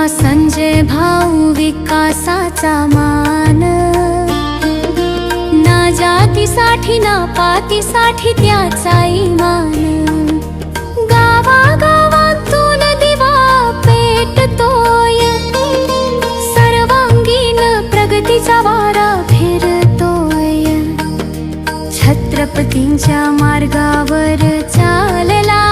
माझा संजय भाऊ विकासाचा मान. ना जातीसाठी ना पातीसाठी त्याचा इमान गावागावातून दिवा पेटतोय. सर्वांगीण प्रगतीचा वारा फिरतोय. छत्रपतींच्या मार्गावर चालला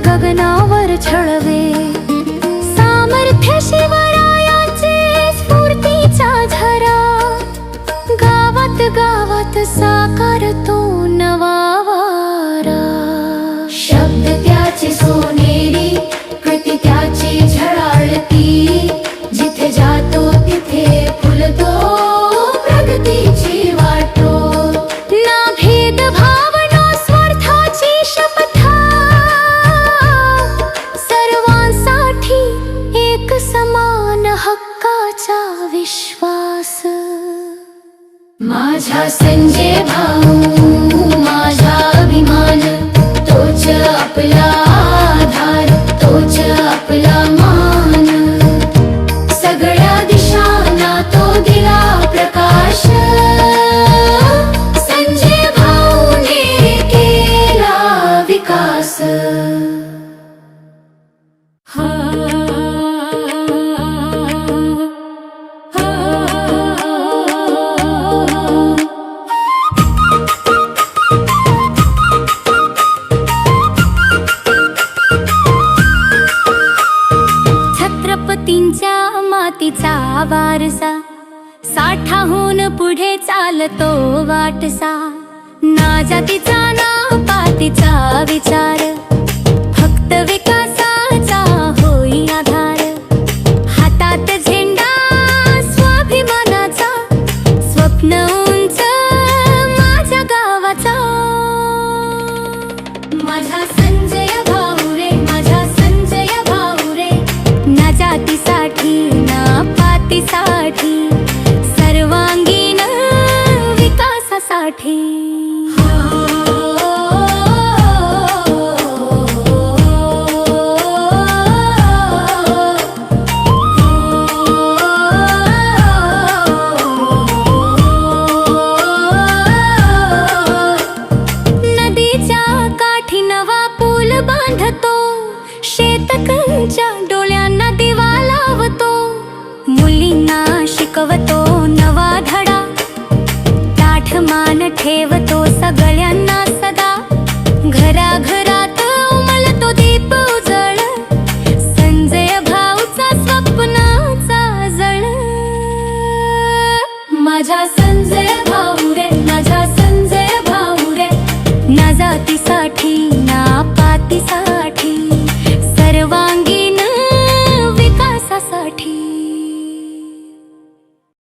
ગગનાવર છળવે. माझा संजय भाऊ माझा अभिमान तोच आपला आधार तोच आपला मान. सगळ्या दिशांना तो दिला प्रकाश. संजय भाऊने केला विकास. हा. मातीचा वारसा. साठाहून पुढे चालतो वाटसा. ना जातीचा ना पातीचा विचार. ना पातीसाठी सर्वांगीण विकासासाठी. नदीच्या काठी नवा पूल बांधतो शेतकऱ्यांच्या डोळ्यांना दिवा लावतो मुलींना शिकवतो नवा धडा. ताठ मान ठेवतो सगळ्यांना सदा. घराघरात उमलतो दीप उजळ संजय भाऊचा स्वप्नाचा जळ. माझ्या संजय भाऊ